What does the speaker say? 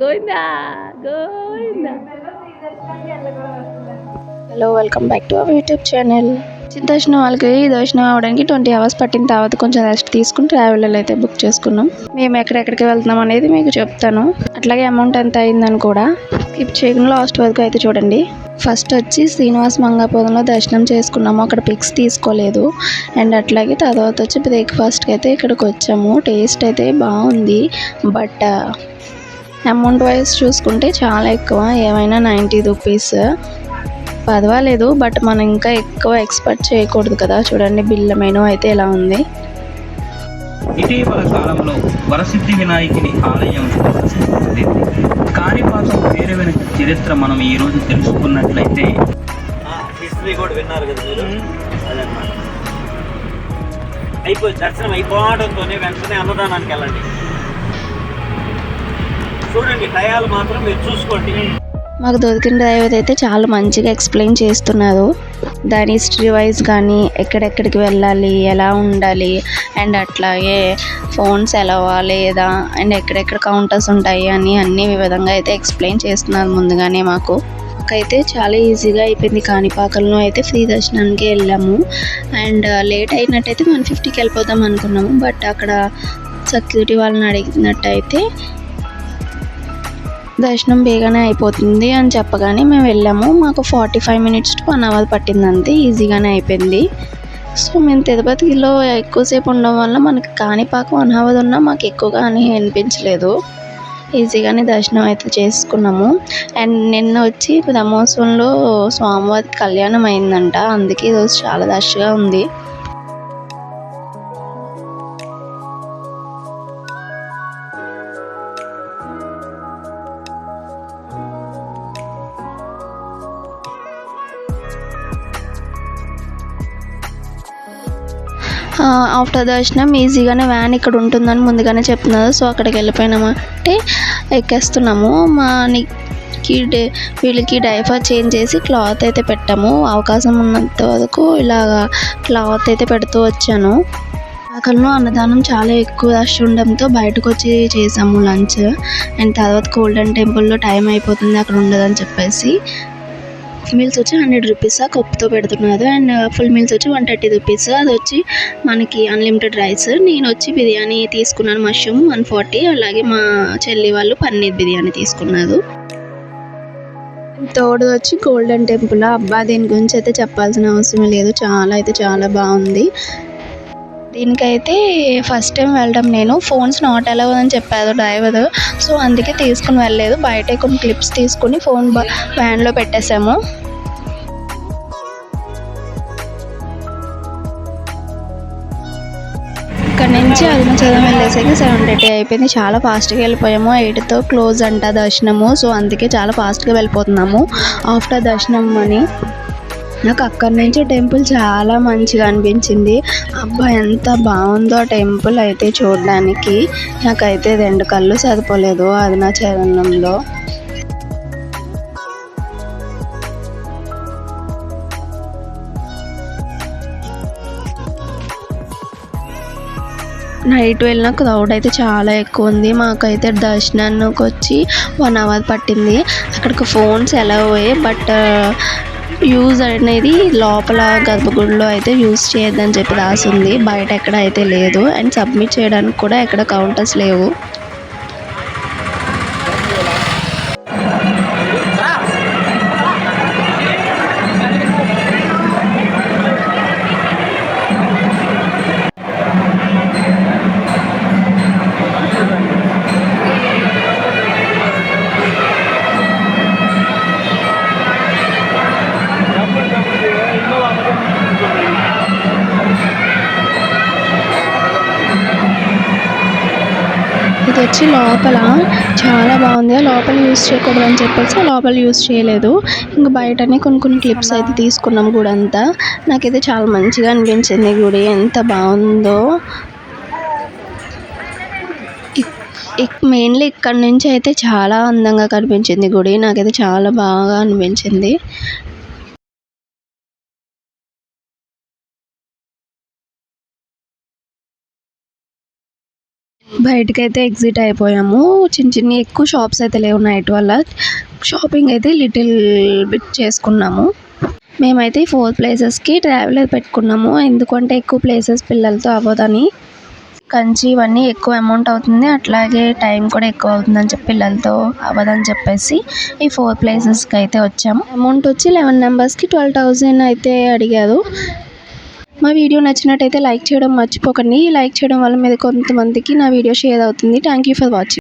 Govinda Govinda. Hello welcome back to our YouTube channel దర్శనం వాళ్ళకి దర్శనం అవ్వడానికి ట్వంటీ అవర్స్ పట్టిన తర్వాత కొంచెం రెస్ట్ తీసుకుని ట్రావెల్ అయితే బుక్ చేసుకున్నాం. మేము ఎక్కడెక్కడికి వెళ్తున్నాం అనేది మీకు చెప్తాను. అట్లాగే అమౌంట్ ఎంత అయిందని కూడా స్కిప్ చేయకుండా లాస్ట్ వరకు అయితే చూడండి. ఫస్ట్ వచ్చి శ్రీనివాస్ మంగాపురంలో దర్శనం చేసుకున్నాము. అక్కడ పిక్స్ తీసుకోలేదు. అండ్ అట్లాగే తర్వాత వచ్చి బ్రేక్ఫాస్ట్కి అయితే ఇక్కడికి వచ్చాము. టేస్ట్ అయితే బాగుంది. బట్ అమౌంట్ వైజ్ చూసుకుంటే చాలా ఎక్కువ. ఏమైనా నైంటీ రూపీస్ పర్వాలేదు. బట్ మనం ఇంకా ఎక్కువ ఎక్స్పెక్ట్ చేయకూడదు కదా. చూడండి బిల్ల మెనూ అయితే ఎలా ఉంది. ఇటీవల కాలంలో వరసిద్ధి వినాయకుని ఆలయం ప్రసిద్ధి కాణిపాకం పేరు వెనుక చరిత్ర మనం ఈ రోజు తెలుసుకున్నట్లయితే. హిస్టరీ కూడా విన్నారు కదా మీరు? అయిపోయి దర్శనం అయిపోవడంతోనే వెంటనే అన్నదానానికి వెళ్ళండి. చూడండి టయాలు మాత్రం మీరు చూసుకోండి. మాకు దొరికిన డ్రైవర్ అయితే చాలా మంచిగా ఎక్స్ప్లెయిన్ చేస్తున్నారు దాని హిస్టరీ వైజ్ కానీ ఎక్కడెక్కడికి వెళ్ళాలి ఎలా ఉండాలి అండ్ అట్లాగే ఫోన్స్ ఎలావా లేదా అండ్ ఎక్కడెక్కడ కౌంటర్స్ ఉంటాయి అని అన్ని విధంగా అయితే ఎక్స్ప్లెయిన్ చేస్తున్నారు ముందుగానే మాకు. మాకైతే చాలా ఈజీగా అయిపోయింది కాణిపాకంలో అయితే ఫ్రీ దర్శనానికి వెళ్ళాము. అండ్ లేట్ uh, అయినట్టయితే వన్ ఫిఫ్టీకి వెళ్ళిపోదాం అనుకున్నాము. బట్ అక్కడ సెక్యూరిటీ వాళ్ళని అడిగినట్టయితే దర్శనం బేగానే అయిపోతుంది అని చెప్పగానే మేము వెళ్ళాము. మాకు forty five minutes to one hour పట్టిందంతే ఈజీగానే అయిపోయింది. సో మేము తిరుపతిలో ఎక్కువసేపు ఉండడం వల్ల మనకి కాణిపాకం వన్ అవర్ ఉన్నా మాకు ఎక్కువగా అని అనిపించలేదు. ఈజీగానే దర్శనం అయితే చేసుకున్నాము. అండ్ నిన్న వచ్చి బ్రహ్మోత్సవంలో స్వామివారి కళ్యాణం అయిందంట. అందుకే ఈరోజు చాలా రష్గా ఉంది. ఆఫ్టర్ దర్శనం ఈజీగానే వ్యాన్ ఇక్కడ ఉంటుందని ముందుగానే చెప్తున్నారు. సో అక్కడికి వెళ్ళిపోయినామంటే ఎక్కేస్తున్నాము. మా కి డే వీళ్ళకి డైఫర్ చేంజ్ చేసి క్లాత్ అయితే పెట్టాము. అవకాశం ఉన్నంత వరకు ఇలాగా క్లాత్ అయితే పెడుతూ వచ్చాను. అక్కడలో అన్నదానం చాలా ఎక్కువ రష్ ఉండడంతో బయటకు వచ్చి చేసాము లంచ్. అండ్ తర్వాత గోల్డెన్ టెంపుల్లో టైం అయిపోతుంది. అక్కడ ఉండదని చెప్పేసి. మీల్స్ వచ్చి హండ్రెడ్ రూపీస్ కప్పుతో పెడుతున్నారు. అండ్ uh, ఫుల్ మీల్స్ వచ్చి వన్ థర్టీ రూపీస్ అది వచ్చి మనకి అన్లిమిటెడ్ రైస్ నేను వచ్చి బిర్యానీ తీసుకున్నాను మష్రూమ్ వన్ ఫార్టీ అలాగే మా చెల్లి వాళ్ళు పన్నీర్ బిర్యానీ తీసుకున్నారు. తోడు వచ్చి గోల్డెన్ టెంపుల్ అబ్బా దీని గురించి అయితే చెప్పాల్సిన అవసరం లేదు. చాలా అయితే చాలా బాగుంది. దీనికైతే ఫస్ట్ టైం వెళ్ళడం నేను. ఫోన్స్ నాట్ అలౌ అని చెప్పారు డ్రైవర్ సో అందుకే తీసుకుని వెళ్ళలేదు. బయటే కొన్ని క్లిప్స్ తీసుకుని ఫోన్ వ్యాన్లో పెట్టేశాము. ఇక్కడ నుంచి అరుణాచలం వెళ్ళేసరికి సెవెన్ థర్టీ అయిపోయింది. చాలా ఫాస్ట్గా వెళ్ళిపోయాము. ఎయిట్తో క్లోజ్ అంట దర్శనము. సో అందుకే చాలా ఫాస్ట్గా వెళ్ళిపోతున్నాము. ఆఫ్టర్ దర్శనం అని. నాకు అక్కడి నుంచి టెంపుల్ చాలా మంచిగా అనిపించింది. అబ్బా ఎంత బాగుందో టెంపుల్ అయితే చూడడానికి. నాకైతే రెండు కళ్ళు సరిపోలేదు అరుణాచలంలో నైట్ వెళ్ళిన క్రౌడ్ అయితే చాలా ఎక్కువ ఉంది. మాకైతే దర్శనానికి వచ్చి వన్ అవర్ పట్టింది. అక్కడికి ఫోన్స్ ఎలా పోయాయి బట్ యూజ్ అనేది లోపల గర్భగుడిలో అయితే యూజ్ చేయొద్దని చెప్పి రాసి ఉంది బయట ఎక్కడ అయితే లేదు. అండ్ సబ్మిట్ చేయడానికి కూడా ఎక్కడ కౌంటర్స్ లేవు. ఇది వచ్చి లోపల చాలా బాగుంది. లోపల యూస్ చేయకూడదు అని చెప్పేసి లోపల యూస్ చేయలేదు. ఇంకా బయటనే కొన్ని కొన్ని క్లిప్స్ అయితే తీసుకున్నాం గుడి అంతా. నాకైతే చాలా మంచిగా అనిపించింది గుడి. ఎంత బాగుందో. మెయిన్లీ ఇక్కడ నుంచి అయితే చాలా అందంగా కనిపించింది గుడి. నాకైతే చాలా బాగా అనిపించింది. బయటకైతే ఎగ్జిట్ అయిపోయాము. చిన్న చిన్న ఎక్కువ షాప్స్ అయితే లేవు నైట్ వల్ల. షాపింగ్ అయితే లిటిల్ బిట్ చేసుకున్నాము. మేమైతే ఫోర్ ప్లేసెస్కి ట్రావెలర్ పెట్టుకున్నాము. ఎందుకంటే ఎక్కువ ప్లేసెస్ పిల్లలతో అవ్వదని. కంచి ఇవన్నీ ఎక్కువ అమౌంట్ అవుతుంది. అట్లాగే టైం కూడా ఎక్కువ అవుతుందని చెప్పి పిల్లలతో అవ్వదని చెప్పేసి ఈ ఫోర్ ప్లేసెస్కి అయితే వచ్చాము. అమౌంట్ వచ్చి లెవెన్ మెంబర్స్కి ట్వెల్వ్ థౌజండ్ అయితే అడిగారు. మా వీడియో నచ్చినట్టయితే లైక్ చేయడం మర్చిపోకండి. లైక్ చేయడం వల్ల మీద కొంతమందికి నా వీడియో షేర్ అవుతుంది. Thank you for watching